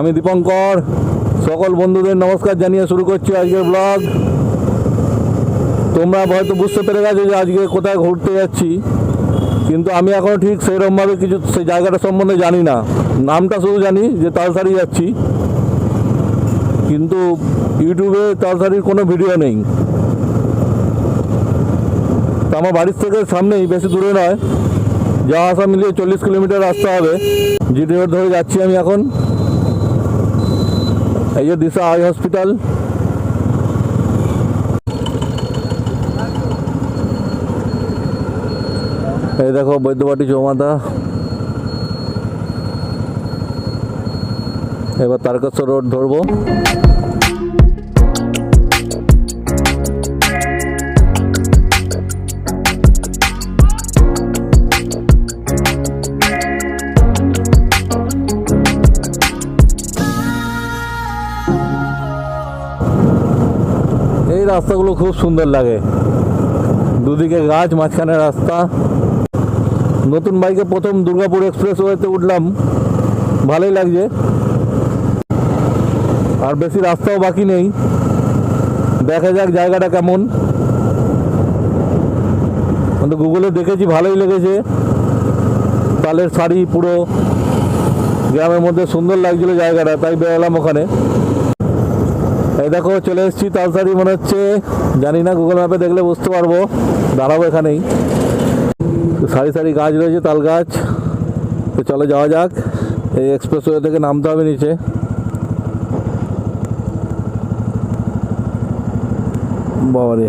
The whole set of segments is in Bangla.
আমি দীপঙ্কর। সকল বন্ধুদের নমস্কার জানিয়ে শুরু করছি আজকের ব্লগ তোমরা হয়তো বুঝতে পেরে গেছো যে আজকে কোথায় ঘুরতে যাচ্ছি। কিন্তু আমি এখনও ঠিক সেরকমভাবে কিছু সেই জায়গাটা সম্বন্ধে জানি না। নামটা শুধু জানি যে তালসারি যাচ্ছি। কিন্তু ইউটিউবে তালসারির কোনো ভিডিও নেই। তা আমার বাড়ির থেকে সামনেই, বেশি দূরে নয়। যাওয়া আসা মিলিয়ে চল্লিশ কিলোমিটার রাস্তা হবে। রোড ধরে যাচ্ছি আমি এখন। এই যে দিশা আই হসপিটাল। এই দেখো বৈদ্যবাটি চৌমাতা এবার তারকেশ্বর রোড ধরবো। রাস্তাগুলো খুব সুন্দর লাগে। দুদিকে গাছ, মাঝখানে রাস্তা। নতুন বাইকে প্রথম দুর্গাপুর এক্সপ্রেস ওয়েতে উঠলাম। ভালোই লাগছে। আর বেশি রাস্তাও বাকি নেই। দেখা যাক জায়গাটা কেমন। কিন্তু গুগলে দেখেছি, ভালোই লেগেছে। তালের শাড়ি পুরো গ্রামের মধ্যে সুন্দর লাগছিল জায়গাটা, তাই বেরোলাম ওখানে। দেখো, চলে এসেছি তালসারি, মনে হচ্ছে। জানি না গুগল ম্যাপে দেখলে বুঝতে পারব। দাঁড়াবো এখানেই। সারি সারি গাছ রয়েছে, তাল গাছ। তো চলো যাওয়া যাক। এই এক্সপ্রেসওয়ে থেকে নামতে হবে নিচে। বাবারে।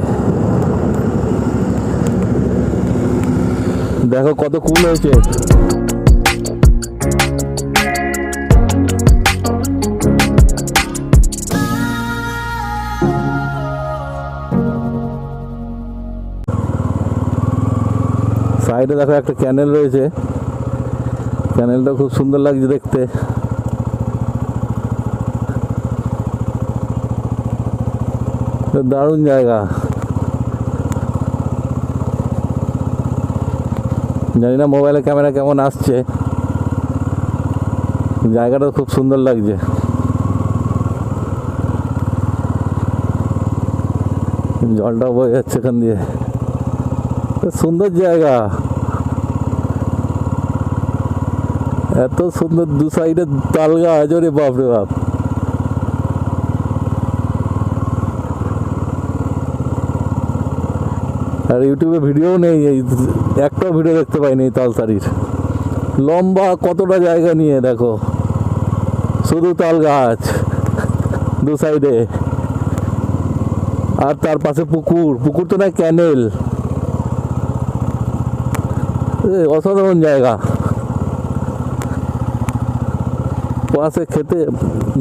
দেখো কত কুল হয়েছে। সাইডে দেখো একটা ক্যানেল রয়েছে। ক্যানেলটা খুব সুন্দর লাগছে দেখতে। দারুণ জায়গা। জানি না মোবাইলে ক্যামেরা কেমন আসছে। জায়গাটা খুব সুন্দর লাগছে। জলটা বয়ে যাচ্ছে এখান দিয়ে। সুন্দর জায়গা। এত সুন্দর দু সাইডে তাল গাছ, ওরে বাপরে বাপ। আর ইউটিউবে ভিডিও নেই, এই একটাও ভিডিও দেখতে পাইনি এই তালসারির। লম্বা কতটা জায়গা নিয়ে, দেখো। শুধু তাল গাছ দু সাইডে। আর তার পাশে পুকুর পুকুর তো না ক্যানেল। অসাধারণ জায়গা। পাশে খেতে,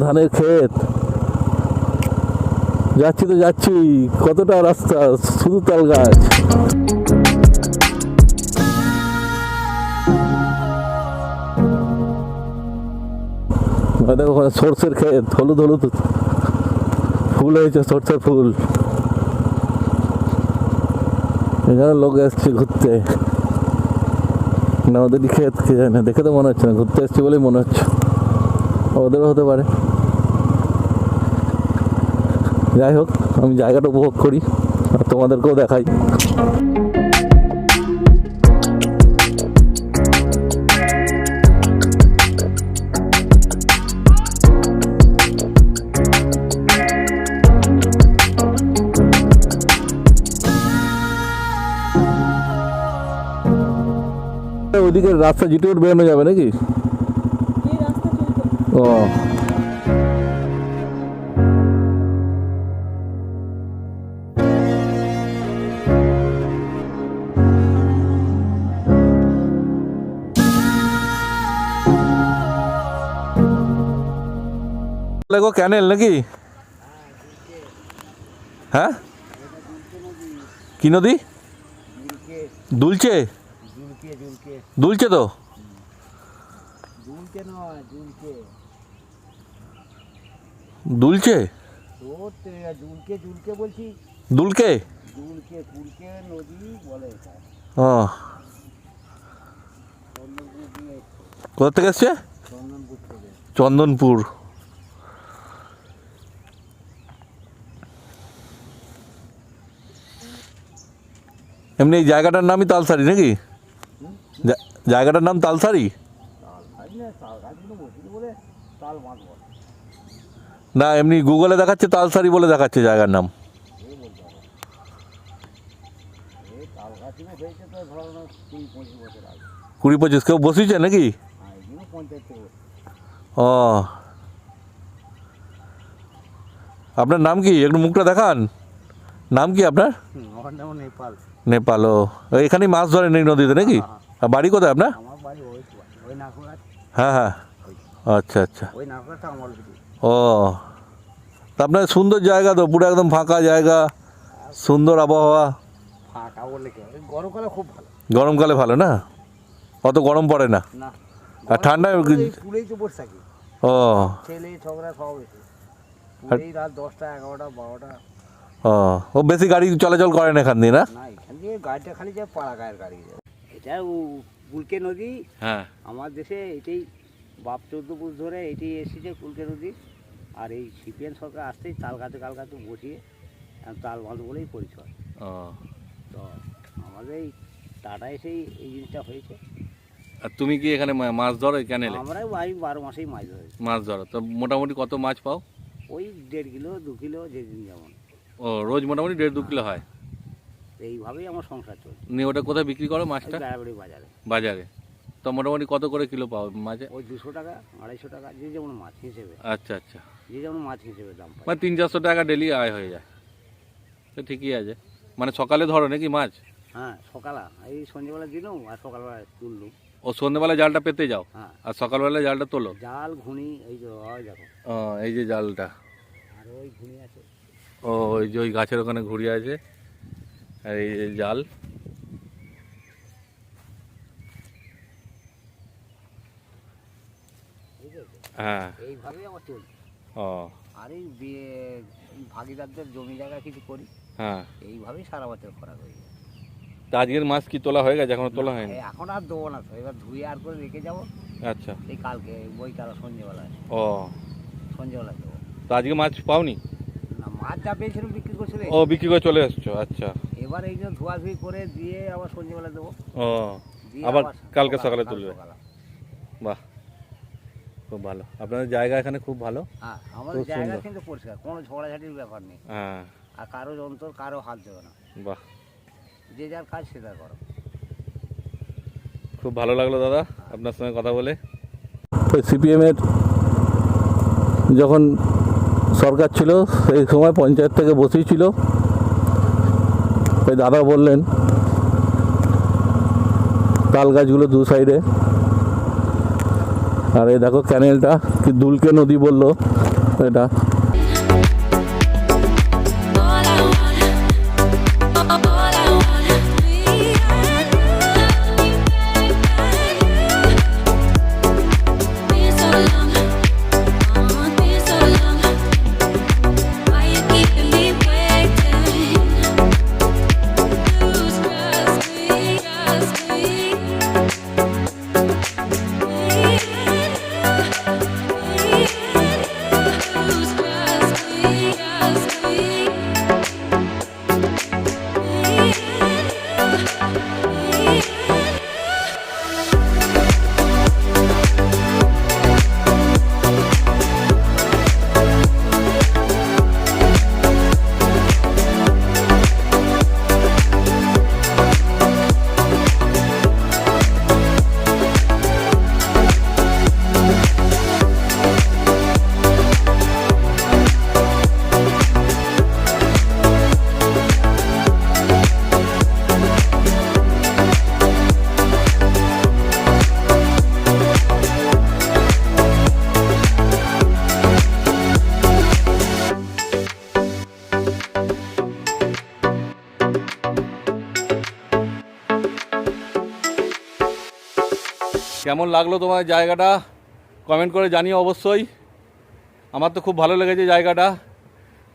ধানের ক্ষেত। যাচ্ছি তো যাচ্ছি, কতটা রাস্তা, শুধু তাল গাছ। দেখো ওখানে সর্ষের ক্ষেত, হলুদ হলুদ ফুল হয়েছে, সর্ষের ফুল। এখানে লোক এসছে ঘুরতে। না, ওদের দিকে কে জানে, দেখে তো মনে হচ্ছে না, ঘুরতে এসছি বলেই মনে হচ্ছে। ওদেরও হতে পারে। যাই হোক, আমি জায়গাটা উপভোগ করি, আর তোমাদেরকেও দেখাই। ওইদিকে রাস্তা জিটে উঠ বেরোনো যাবে নাকি? এই রাস্তা চলতো ও। লাগো ক্যানেল নাকি? হ্যাঁ? কি নদী? দুলছে? ঝুলকে ঝুলকে দুলছে তো? দুলছে নয় দুলকে। দুলকে? বলছি। দুলকে? দুলকে নদী বলে। ও। কোথা থেকে আসছে চন্দনপুর। এমনি এই জায়গাটার নামই তালসারি নাকি? জা- জায়গাটার নাম তালসারি? তাল গাছ না তাল গাছগুলো বসিনি বলে তাল মাছ বলে না এমনি গুগলে দেখাচ্ছে তালসারি বলে দেখাচ্ছে জায়গার নাম। এ বলতে হবে এই তাল গাছগুলো হয়েছে তো ধরো না কুড়ি পঁচিশ বছর আগে কুড়ি পঁচিশ কেউ বসিয়েছে নাকি? আর এগুলো পঞ্চায়েত থেকে বসে। ও। আপনার নাম কি? একটু মুখটা দেখান। নাম কি আপনার? হুম, আমার নাম নেপাল। নেপাল ও এখানেই মাছ ধরেন এই নদীতে নাকি? বাড়ি কোথায় আপনার? আমার বাড়ি ওই নাকুয়ার হ্যাঁ হ্যাঁ। আচ্ছা আচ্ছা। ও তা আপনার সুন্দর জায়গা তো পুরো একদম ফাঁকা জায়গা সুন্দর আবহাওয়া? গরমকালে খুব ভালো। গরমকালে ভালো না? অত গরম পড়ে না? আর ঠান্ডায় ও। ও বেশি গাড়ি চলাচল করেন এখান দিয়ে না না গাড়িটা খালি যায় পাড়া গায়ের গাড়ি যায়। এটা কুলকে নদী। হ্যাঁ। আমার দেশে এটাই বাপ চোদ্দ পুষ ধরে এটাই এসেছে কুলকে নদী। আর এই সিপিএন সরকার আসতেই তাল গাছে কাল গাছে বসিয়ে তাল বাঁধ বলেই পরিচয়। ও। তো আমাদের এই টাটা এসেই এই জিনিসটা হয়েছে। আর তুমি কি এখানে মাছ ধরো ক্যানেলে আমরাই আমি বারো মাসেই মাছ ধরি। মাছ ধরো। তো মোটামুটি কত মাছ পাও? ওই দেড় কিলো দু কিলো যেদিন যেমন। ও রোজ মোটামুটি দেড় দু কিলো হয়। এইভাবেই আমার সংসার চলছে। নিয়ে ওটা কোথায় বিক্রি করো মাছটা? বেড়াবেড়ি বাজারে। বাজারে। তো মোটামুটি কত করে কিলো পাও মাঝে ওই দুশো টাকা আড়াইশো টাকা যে যেমন মাছ হিসেবে। আচ্ছা আচ্ছা। যে যেমন মাছ হিসেবে দাম মানে তিন চারশো টাকা ডেলি আয় হয়ে যায়। তো ঠিকই আছে। মানে সকালে ধরো নাকি মাছ? হ্যাঁ সকালা। এই সন্ধ্যেবেলা দিলাম আর সকালবেলা তুললুম ও সন্ধ্যেবেলা জালটা পেতে যাও? হ্যাঁ। আর সকালবেলা জালটা তোলো? জাল ঘুনি এই যে হয় দেখো। ও এই যে জালটা। আর ওই ঘুনি আছে। ও ওই যে ওই গাছের ওখানে ঘুরি আছে। আর এই যে জাল। হ্যাঁ। এইভাবেই আমার ও। আর এই বিয়ে- এই ভাগিদারদের জমি জায়গা কিছু করি হ্যাঁ। এইভাবেই সারা বছর হয়ে যায়। আজকের মাছ কি তোলা হয়ে গেছে? এখনও তোলা হয়নি? এখন আর দেবো না তো এবার ধুয়ে আর করে রেখে যাব। আচ্ছা। এই কালকে বইকাল সন্ধ্যেবেলায়। ও। দেবো। তো আজকে মাছ পাওনি? মাছ যা পেয়েছিলাম বিক্রি করছিল? ও বিক্রি করে চলে এসছো আচ্ছা। এবার এই যে ধোয়াধুয়ি করে দিয়ে আবার সন্ধ্যেবেলা দেবো। ও আবার কালকে সকালে তুলবে। বাহ খুব ভালো। আপনাদের জায়গা এখানে খুব ভালো? হ্যাঁ আমাদের জায়গা কিন্তু পরিষ্কার কোনো ঝগড়াঝাটির ব্যাপার নেই। হ্যাঁ। আর কারও যন্ত্র কারও হাত দেবে না। বাহ। যে যার কাজ সে তার করো। খুব ভালো লাগল দাদা আপনার সঙ্গে কথা বলে। ওই সিপিএমের যখন সরকার ছিল, সেই সময় পঞ্চায়েত থেকে বসেছিল ওই দাদা বললেন, তাল গাছগুলো দু সাইডে। আর এই দেখো ক্যানেলটা, কি দুলকে নদী বলল, এটা। কেমন লাগল তোমার জায়গাটা? কমেন্ট করে জানিও অবশ্যই। আমার তো খুব ভালো লেগেছে জায়গাটা।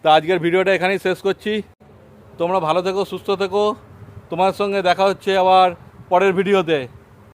তা আজকের ভিডিওটা এখানেই শেষ করছি। তোমরা ভালো থেকো, সুস্থ থেকো। তোমার সঙ্গে দেখা হচ্ছে আবার পরের ভিডিওতে।